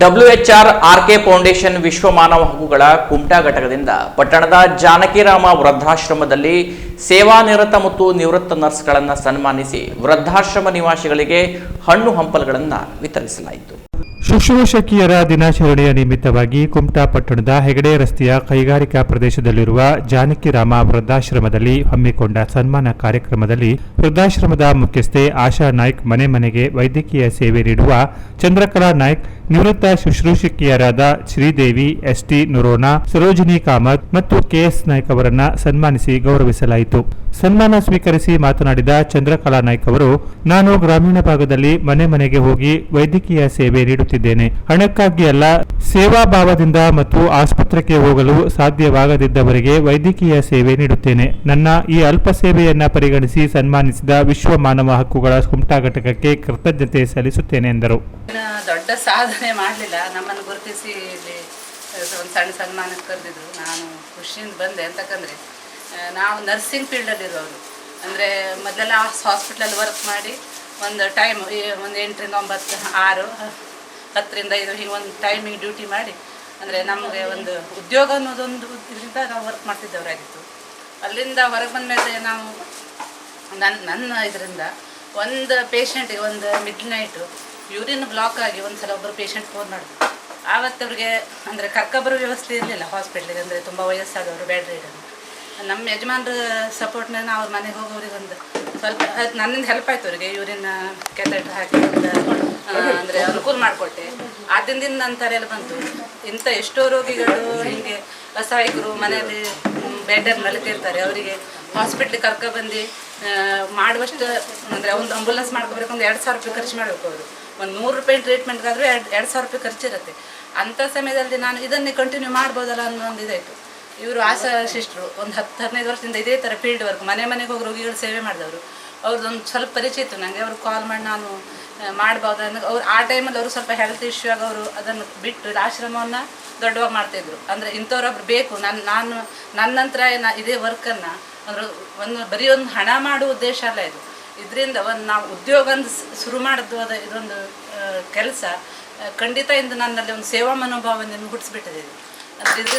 ಡಬ್ಲ್ಯೂಎಚ್ಆರ್ RK foundation ವಿಶ್ವ ಮಾನವ ಹಕ್ಕುಗಳ ಕುಮಟಾ ಘಟಕದಿಂದ ಪಟ್ಟಣದ ಜಾನಕಿರಾಮ ವೃದ್ಧಾಶ್ರಮದಲ್ಲಿ ಸೇವಾನಿರತ ಮತ್ತು ನಿವೃತ್ತ ನರ್ಸ್ಗಳನ್ನು ಸನ್ಮಾನಿಸಿ ವೃದ್ಧಾಶ್ರಮ ನಿವಾಸಿಗಳಿಗೆ ಹಣ್ಣು ಹಂಪಲುಗಳನ್ನು ವಿತರಿಸಲಾಯಿತು. ಶುಶ್ರೂಷಕಿಯರ ದಿನಾಚರಣೆಯ ನಿಮಿತ್ತವಾಗಿ ಕುಮಟಾ ಪಟ್ಟಣದ ಹೆಗಡೆ ರಸ್ತೆಯ ಕೈಗಾರಿಕಾ ಪ್ರದೇಶದಲ್ಲಿರುವ ಜಾನಕಿರಾಮ ವೃದ್ಧಾಶ್ರಮದಲ್ಲಿ ಹಮ್ಮಿಕೊಂಡ ಸನ್ಮಾನ ಕಾರ್ಯಕ್ರಮದಲ್ಲಿ ವೃದ್ಧಾಶ್ರಮದ ಮುಖ್ಯಸ್ಥೆ ಆಶಾ ನಾಯ್ಕ್ ಮನೆ ಮನೆಗೆ ವೈದ್ಯಕೀಯ ಸೇವೆ ನೀಡುವ ಚಂದ್ರಕಲಾ ನಾಯ್ಕ್ ನಿವೃತ್ತ ಶುಶ್ರೂಷಕಿಯರಾದ ಶ್ರೀದೇವಿ, ಎಸ್ಟಿ ನುರೋನಾ, ಸರೋಜಿನಿ ಕಾಮತ್ ಮತ್ತು ಕೆಎಸ್ ನಾಯ್ಕ ಅವರನ್ನ ಸನ್ಮಾನಿಸಿ ಗೌರವಿಸಲಾಯಿತು. ಸನ್ಮಾನ ಸ್ವೀಕರಿಸಿ ಮಾತನಾಡಿದ ಚಂದ್ರಕಲಾ ನಾಯ್ಕ್ ಅವರು, ನಾನು ಗ್ರಾಮೀಣ ಭಾಗದಲ್ಲಿ ಮನೆ ಮನೆಗೆ ಹೋಗಿ ವೈದ್ಯಕೀಯ ಸೇವೆ ನೀಡುತ್ತಿದ್ದೇನೆ. ಹಣಕ್ಕಾಗಿ ಅಲ್ಲ, ಸೇವಾ ಭಾವದಿಂದ ಮತ್ತು ಆಸ್ಪತ್ರೆಗೆ ಹೋಗಲು ಸಾಧ್ಯವಾಗದಿದ್ದವರಿಗೆ ವೈದ್ಯಕೀಯ ಸೇವೆ ನೀಡುತ್ತೇನೆ. ನನ್ನ ಈ ಅಲ್ಪ ಸೇವೆಯನ್ನ ಪರಿಗಣಿಸಿ ಸನ್ಮಾನಿಸಿದ ವಿಶ್ವ ಮಾನವ ಹಕ್ಕುಗಳ ಕುಮಟಾ ಘಟಕಕ್ಕೆ ಕೃತಜ್ಞತೆ ಸಲ್ಲಿಸುತ್ತೇನೆ, ಎಂದರು. ದೊಡ್ಡ ಸಾಧನೆ ಮಾಡಲಿಲ್ಲ. ನಮ್ಮನ್ನು ಗುರುತಿಸಿ ಇಲ್ಲಿ ಒಂದು ಸಣ್ಣ ಸನ್ಮಾನಕ್ಕೆ ಕರೆದಿದ್ರು. ನಾನು ಖುಷಿಯಿಂದ ಬಂದೆ ಅಂತಕ್ಕಂದರೆ ನಾವು ನರ್ಸಿಂಗ್ ಫೀಲ್ಡಲ್ಲಿರೋರು ಅಂದರೆ ಮೊದಲೆಲ್ಲ ಹಾಸ್ಪಿಟ್ಲಲ್ಲಿ ವರ್ಕ್ ಮಾಡಿ ಒಂದು ಟೈಮ್ ಒಂದು ಎಂಟರಿಂದ ಒಂಬತ್ತು, ಆರು, ಹತ್ತರಿಂದ ಐದು ಹೀಗೆ ಒಂದು ಟೈಮಿಗೆ ಡ್ಯೂಟಿ ಮಾಡಿ, ಅಂದರೆ ನಮಗೆ ಒಂದು ಉದ್ಯೋಗ ಅನ್ನೋದೊಂದು ಇದರಿಂದ ನಾವು ವರ್ಕ್ ಮಾಡ್ತಿದ್ದವರಾಗಿತ್ತು. ಅಲ್ಲಿಂದ ಹೊರಗೆ ಬಂದ ಮೇಲೆ ನಾವು ನನ್ನ ನನ್ನ ಇದರಿಂದ ಒಂದು ಪೇಷಂಟಿಗೆ ಒಂದು ಮಿಡ್ ನೈಟು ಯೂರಿನ್ ಬ್ಲಾಕ್ ಆಗಿ ಒಂದು ಸಲ ಒಬ್ಬರು ಪೇಷಂಟ್ ಫೋನ್ ಮಾಡಿದ್ರು ಆವತ್ತು ಅವ್ರಿಗೆ ಅಂದರೆ ಕರ್ಕೊಬರೋ ವ್ಯವಸ್ಥೆ ಇರಲಿಲ್ಲ ಹಾಸ್ಪಿಟ್ಲಿಗೆ ಅಂದರೆ ತುಂಬ ವಯಸ್ಸಾದವರು ಬ್ಯಾಡ್ ರೀಡನ್ನು ನಮ್ಮ ಯಜಮಾನ್ರ ಸಪೋರ್ಟ್ನ ಅವ್ರ ಮನೆಗೆ ಹೋಗೋರಿಗೆ ಒಂದು ಸ್ವಲ್ಪ ನನ್ನಿಂದ ಹೆಲ್ಪ್ ಆಯ್ತು ಅವರಿಗೆ ಯೂರಿನ್ ಕೆಥೆಟ್ ಹಾಕಿ ಅಂದ್ರೆ ಅನುಕೂಲ ಮಾಡಿಕೊಟ್ಟೆ. ಆ ದಿನದಿಂದ ನಂತರ ಎಲ್ಲ ಬಂತು. ಇಂಥ ಎಷ್ಟೋ ರೋಗಿಗಳು ಹಿಂಗೆ ಅಸಹಾಯಕರು ಮನೆಯಲ್ಲಿ ಬೆಡ್ಡಲ್ಲಿ ಮಲಿತಿರ್ತಾರೆ. ಅವರಿಗೆ ಹಾಸ್ಪಿಟ್ಲಿಗೆ ಕರ್ಕೊಬಂದು ಮಾಡುವಷ್ಟು, ಅಂದರೆ ಒಂದು ಆಂಬುಲೆನ್ಸ್ ಮಾಡ್ಕೋಬೇಕು ಒಂದು ಎರಡು ಸಾವಿರ ರೂಪಾಯಿ ಖರ್ಚು ಮಾಡಬೇಕು ಅವರು. ಒಂದು ನೂರು ರೂಪಾಯಿ ಟ್ರೀಟ್ಮೆಂಟ್ಗಾದರೂ ಎರಡು ಎರಡು ಸಾವಿರ ರೂಪಾಯಿ ಖರ್ಚಿರುತ್ತೆ. ಅಂಥ ಸಮಯದಲ್ಲಿ ನಾನು ಇದನ್ನೇ ಕಂಟಿನ್ಯೂ ಮಾಡ್ಬೋದಲ್ಲ ಅನ್ನೋ ಒಂದು ಇದಾಯಿತು ಇವರು ಆಶಾ ಶಿಷ್ಟರು ಒಂದು ಹತ್ತು ಹದಿನೈದು ವರ್ಷದಿಂದ ಇದೇ ಥರ ಫೀಲ್ಡ್ ವರ್ಕ್ ಮನೆ ಮನೆಗೆ ಹೋಗಿ ರೋಗಿಗಳು ಸೇವೆ ಮಾಡಿದವರು. ಅವ್ರದ್ದೊಂದು ಸ್ವಲ್ಪ ಪರಿಚಯ ಇತ್ತು ನನಗೆ ಅವರು ಕಾಲ್ ಮಾಡಿ ನಾನು ಮಾಡ್ಬೋದು ಅನ್ನೋ ಅವ್ರು ಆ ಟೈಮಲ್ಲಿ ಅವರು ಸ್ವಲ್ಪ ಹೆಲ್ತ್ ಇಶ್ಯೂ ಆಗಿ ಅವರು ಅದನ್ನು ಬಿಟ್ಟು ಆಶ್ರಮವನ್ನು ದೊಡ್ಡವಾಗಿ ಮಾಡ್ತಾಯಿದ್ರು ಅಂದರೆ ಇಂಥವ್ರೊಬ್ರು ಬೇಕು. ನಾನು ನಾನು ನನ್ನ ನಂತರ ಇದೇ ವರ್ಕನ್ನು ಅಂದ್ರೆ ಒಂದು ಬರೀ ಒಂದು ಹಣ ಮಾಡುವ ಉದ್ದೇಶ ಅಲ್ಲ ಇದು. ಇದರಿಂದ ಒಂದು ನಾವು ಉದ್ಯೋಗ ಒಂದು ಶುರು ಮಾಡಿದ್ದು ಅದು ಇದೊಂದು ಕೆಲಸ. ಖಂಡಿತ ಇಂದು ನನ್ನಲ್ಲಿ ಒಂದು ಸೇವಾ ಮನೋಭಾವನೆಯನ್ನು ಹುಟ್ಟಿಸ್ಬಿಟ್ಟಿದೆ ಇದು. ಅಂದ್ರೆ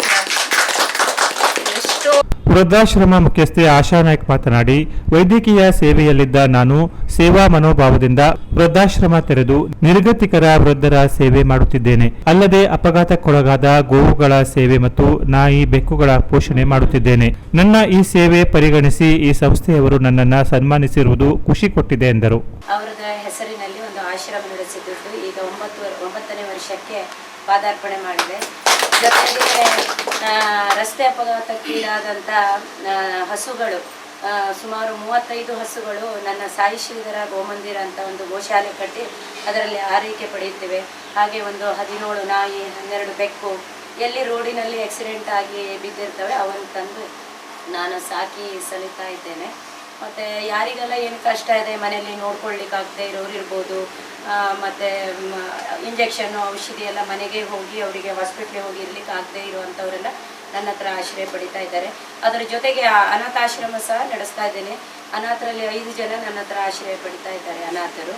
ಎಷ್ಟೋ ವೃದ್ಧಾಶ್ರಮ ಮುಖ್ಯಸ್ಥೆ ಆಶಾ ನಾಯ್ಕ್ ಮಾತನಾಡಿ, ವೈದ್ಯಕೀಯ ಸೇವೆಯಲ್ಲಿದ್ದ ನಾನು ಸೇವಾ ಮನೋಭಾವದಿಂದ ವೃದ್ಧಾಶ್ರಮ ತೆರೆದು ನಿರ್ಗತಿಕರ ವೃದ್ಧರ ಸೇವೆ ಮಾಡುತ್ತಿದ್ದೇನೆ. ಅಲ್ಲದೆ ಅಪಘಾತಕ್ಕೊಳಗಾದ ಗೋವುಗಳ ಸೇವೆ ಮತ್ತು ನಾಯಿ ಬೆಕ್ಕುಗಳ ಪೋಷಣೆ ಮಾಡುತ್ತಿದ್ದೇನೆ. ನನ್ನ ಈ ಸೇವೆ ಪರಿಗಣಿಸಿ ಈ ಸಂಸ್ಥೆಯವರು ನನ್ನನ್ನು ಸನ್ಮಾನಿಸಿರುವುದು ಖುಷಿ ಕೊಟ್ಟಿದೆ ಎಂದರು. ಅವರ ಹೆಸರಿನಲ್ಲಿ ಒಂದು ಆಶ್ರಮ ನಡೆಸಿದ್ದು ಈಗ ಒಂಬತ್ತು, ಒಂಬತ್ತನೇ ವರ್ಷಕ್ಕೆ ಪಾದಾರ್ಪಣೆ ಮಾಡಿದೆ. ಜೊತೆಗೆ ರಸ್ತೆ ಅಪಘಾತಕ್ಕೀಡಾದಂಥ ಹಸುಗಳು ಸುಮಾರು ಮೂವತ್ತೈದು ಹಸುಗಳು ನನ್ನ ಸಾಯಿ ಶ್ರೀಧರ ಗೋಮಂದಿರ ಅಂತ ಒಂದು ಗೋಶಾಲೆ ಕಟ್ಟಿ ಅದರಲ್ಲಿ ಆರೈಕೆ ಪಡೆಯುತ್ತೇವೆ. ಹಾಗೆ ಒಂದು ಹದಿನೇಳು ನಾಯಿ, ಹನ್ನೆರಡು ಬೆಕ್ಕು, ಎಲ್ಲಿ ರೋಡಿನಲ್ಲಿ ಆಕ್ಸಿಡೆಂಟ್ ಆಗಿ ಬಿದ್ದಿರ್ತವೆ, ಅವನ್ನು ತಂದು ನಾನು ಸಾಕಿ ಸಲಿತಾ ಇದ್ದೇನೆ. ಮತ್ತು ಯಾರಿಗೆಲ್ಲ ಏನು ಕಷ್ಟ ಇದೆ ಮನೆಯಲ್ಲಿ ನೋಡ್ಕೊಳ್ಲಿಕ್ಕಾಗದೆ ಇರೋರು ಇರ್ಬೋದು ಮತ್ತೆ ಇಂಜೆಕ್ಷನ್ ಔಷಧಿ ಎಲ್ಲ ಮನೆಗೆ ಹೋಗಿ ಅವರಿಗೆ ಹಾಸ್ಪಿಟ್ಲಿಗೆ ಹೋಗಿ ಇರ್ಲಿಕ್ಕೆ ಆಗದೆ ಇರುವಂಥವರೆಲ್ಲ ನನ್ನ ಹತ್ರ ಆಶ್ರಯ ಪಡಿತಾ ಇದ್ದಾರೆ. ಅದರ ಜೊತೆಗೆ ಅನಾಥಾಶ್ರಮ ಸಹ ನಡೆಸ್ತಾ ಇದ್ದೇನೆ. ಅನಾಥರಲ್ಲಿ ಐದು ಜನ ನನ್ನ ಹತ್ರ ಆಶ್ರಯ ಪಡಿತಾ ಇದ್ದಾರೆ ಅನಾಥರು.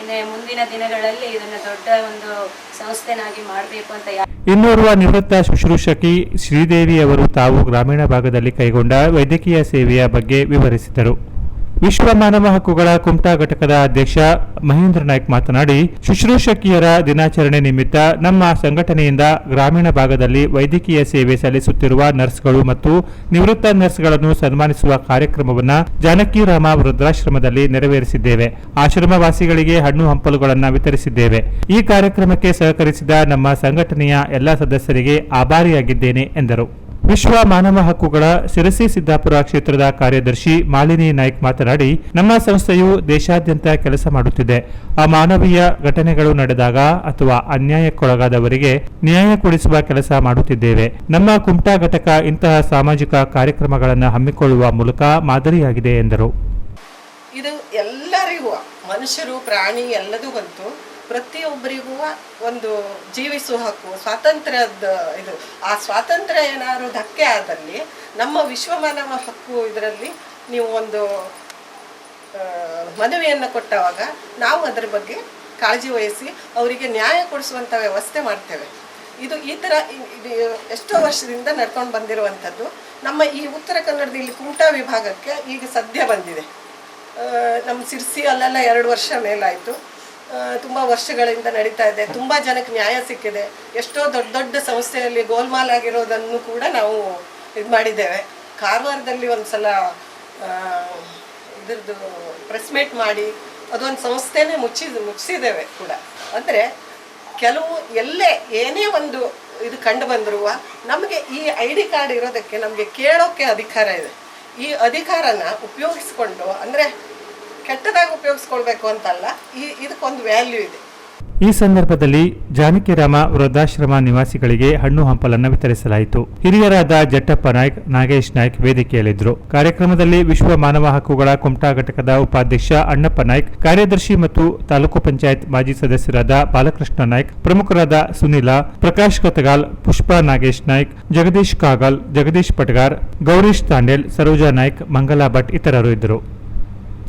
ಇನ್ನೇ ಮುಂದಿನ ದಿನಗಳಲ್ಲಿ ಇದನ್ನು ದೊಡ್ಡ ಒಂದು ಸಂಸ್ಥೆನಾಗಿ ಮಾಡಬೇಕು ಅಂತ ಇನ್ನೋರ್ವ ನಿವೃತ್ತ ಶುಶ್ರೂಷಕಿ ಶ್ರೀದೇವಿ ಅವರು ತಾವು ಗ್ರಾಮೀಣ ಭಾಗದಲ್ಲಿ ಕೈಗೊಂಡ ವೈದ್ಯಕೀಯ ಸೇವೆಯ ಬಗ್ಗೆ ವಿವರಿಸಿದರು. ವಿಶ್ವ ಮಾನವ ಹಕ್ಕುಗಳ ಕುಮಟಾ ಘಟಕದ ಅಧ್ಯಕ್ಷ ಮಹೇಂದ್ರ ನಾಯ್ಕ ಮಾತನಾಡಿ, ಶುಶ್ರೂಷಕಿಯರ ದಿನಾಚರಣೆ ನಿಮಿತ್ತ ನಮ್ಮ ಸಂಘಟನೆಯಿಂದ ಗ್ರಾಮೀಣ ಭಾಗದಲ್ಲಿ ವೈದ್ಯಕೀಯ ಸೇವೆ ಸಲ್ಲಿಸುತ್ತಿರುವ ನರ್ಸ್ಗಳು ಮತ್ತು ನಿವೃತ್ತ ನರ್ಸ್ಗಳನ್ನು ಸನ್ಮಾನಿಸುವ ಕಾರ್ಯಕ್ರಮವನ್ನು ಜಾನಕಿರಾಮ ವೃದ್ಧಾಶ್ರಮದಲ್ಲಿ ನೆರವೇರಿಸಿದ್ದೇವೆ. ಆಶ್ರಮವಾಸಿಗಳಿಗೆ ಹಣ್ಣು ಹಂಪಲುಗಳನ್ನು ವಿತರಿಸಿದ್ದೇವೆ. ಈ ಕಾರ್ಯಕ್ರಮಕ್ಕೆ ಸಹಕರಿಸಿದ ನಮ್ಮ ಸಂಘಟನೆಯ ಎಲ್ಲ ಸದಸ್ಯರಿಗೆ ಆಭಾರಿಯಾಗಿದ್ದೇನೆ ಎಂದರು. ವಿಶ್ವ ಮಾನವ ಹಕ್ಕುಗಳ ಸಿರಸಿ ಸಿದ್ದಾಪುರ ಕ್ಷೇತ್ರದ ಕಾರ್ಯದರ್ಶಿ ಮಾಲಿನಿ ನಾಯ್ಕ್ ಮಾತನಾಡಿ, ನಮ್ಮ ಸಂಸ್ಥೆಯು ದೇಶಾದ್ಯಂತ ಕೆಲಸ ಮಾಡುತ್ತಿದೆ. ಅಮಾನವೀಯ ಘಟನೆಗಳು ನಡೆದಾಗ ಅಥವಾ ಅನ್ಯಾಯಕ್ಕೊಳಗಾದವರಿಗೆ ನ್ಯಾಯ ಕೊಡಿಸುವ ಕೆಲಸ ಮಾಡುತ್ತಿದ್ದೇವೆ. ನಮ್ಮ ಕುಮಟಾ ಘಟಕ ಇಂತಹ ಸಾಮಾಜಿಕ ಕಾರ್ಯಕ್ರಮಗಳನ್ನು ಹಮ್ಮಿಕೊಳ್ಳುವ ಮೂಲಕ ಮಾದರಿಯಾಗಿದೆ ಎಂದರು. ಇದು ಎಲ್ಲರಿಗೂ, ಮನುಷ್ಯರು, ಪ್ರಾಣಿ ಎಲ್ಲದೂ ಬಂತು. ಪ್ರತಿಯೊಬ್ಬರಿಗೂ ಒಂದು ಜೀವಿಸುವ ಹಕ್ಕು, ಸ್ವಾತಂತ್ರ್ಯದ ಇದು. ಆ ಸ್ವಾತಂತ್ರ್ಯ ಏನಾದ್ರು ಧಕ್ಕೆ ಆದಲ್ಲಿ ನಮ್ಮ ವಿಶ್ವಮಾನವ ಹಕ್ಕು ಇದರಲ್ಲಿ ನೀವು ಒಂದು ಮನವಿಯನ್ನು ಕೊಟ್ಟವಾಗ ನಾವು ಅದರ ಬಗ್ಗೆ ಕಾಳಜಿ ವಹಿಸಿ ಅವರಿಗೆ ನ್ಯಾಯ ಕೊಡಿಸುವಂಥ ವ್ಯವಸ್ಥೆ ಮಾಡ್ತೇವೆ. ಇದು ಈ ಥರ ಎಷ್ಟೋ ವರ್ಷದಿಂದ ನಡ್ಕೊಂಡು ಬಂದಿರುವಂಥದ್ದು. ನಮ್ಮ ಈ ಉತ್ತರ ಕನ್ನಡದ ಇಲ್ಲಿ ಕುಮಟಾ ವಿಭಾಗಕ್ಕೆ ಈಗ ಸದ್ಯ ಬಂದಿದೆ. ನಮ್ಮ ಸಿರ್ಸಿ ಅಲ್ಲೆಲ್ಲ ಎರಡು ವರ್ಷ ಮೇಲಾಯಿತು. ತುಂಬ ವರ್ಷಗಳಿಂದ ನಡೀತಾ ಇದೆ. ತುಂಬ ಜನಕ್ಕೆ ನ್ಯಾಯ ಸಿಕ್ಕಿದೆ. ಎಷ್ಟೋ ದೊಡ್ಡ ದೊಡ್ಡ ಸಂಸ್ಥೆಯಲ್ಲಿ ಗೋಲ್ಮಾಲ್ ಆಗಿರೋದನ್ನು ಕೂಡ ನಾವು ಇದು ಮಾಡಿದ್ದೇವೆ. ಕಾರವಾರದಲ್ಲಿ ಒಂದು ಸಲ ಇದ್ರದ್ದು ಪ್ರೆಸ್ ಮೀಟ್ ಮಾಡಿ ಅದೊಂದು ಸಂಸ್ಥೆನೇ ಮುಚ್ಚಿದ ಮುಚ್ಚಿದ್ದೇವೆ ಕೂಡ. ಅಂದರೆ ಕೆಲವು ಎಲ್ಲೇ ಏನೇ ಒಂದು ಇದು ಕಂಡು ಬಂದರೂ ನಮಗೆ ಈ ಐ ಡಿ ಕಾರ್ಡ್ ಇರೋದಕ್ಕೆ ನಮಗೆ ಕೇಳೋಕ್ಕೆ ಅಧಿಕಾರ ಇದೆ. ಈ ಅಧಿಕಾರನ ಉಪಯೋಗಿಸ್ಕೊಂಡು ಅಂದರೆ ಕೆಟ್ಟದಾಗಿ ಉಪಯೋಗಿಸ್ಕೊಳ್ಬೇಕು ಅಂತಲ್ಲ, ಈ ಇದಕ್ಕೊಂದು ವ್ಯಾಲ್ಯೂ ಇದೆ. ಈ ಸಂದರ್ಭದಲ್ಲಿ ಜಾನಕಿರಾಮ ವೃದ್ಧಾಶ್ರಮ ನಿವಾಸಿಗಳಿಗೆ ಹಣ್ಣು ಹಂಪಲನ್ನು ವಿತರಿಸಲಾಯಿತು. ಹಿರಿಯರಾದ ಜಟ್ಟಪ್ಪ ನಾಯ್ಕ್, ನಾಗೇಶ್ ನಾಯ್ಕ್ ವೇದಿಕೆಯಲ್ಲಿದ್ದರು. ಕಾರ್ಯಕ್ರಮದಲ್ಲಿ ವಿಶ್ವ ಮಾನವ ಹಕ್ಕುಗಳ ಕುಮಟಾ ಘಟಕದ ಉಪಾಧ್ಯಕ್ಷ ಅಣ್ಣಪ್ಪ ನಾಯ್ಕ್, ಕಾರ್ಯದರ್ಶಿ ಮತ್ತು ತಾಲೂಕು ಪಂಚಾಯತ್ ಮಾಜಿ ಸದಸ್ಯರಾದ ಬಾಲಕೃಷ್ಣ ನಾಯ್ಕ್, ಪ್ರಮುಖರಾದ ಸುನಿಲ, ಪ್ರಕಾಶ್ ಕೊತಗಾಲ್ ಪುಷ್ಪಾ ನಾಗೇಶ್ ನಾಯ್ಕ್, ಜಗದೀಶ್ ಕಾಗಲ್, ಜಗದೀಶ್ ಪಟ್ಗಾರ್, ಗೌರೀಶ್ ತಾಂಡೇಲ್, ಸರೋಜಾ ನಾಯ್ಕ್, ಮಂಗಲಾ ಭಟ್ ಇತರರು ಇದ್ದರು.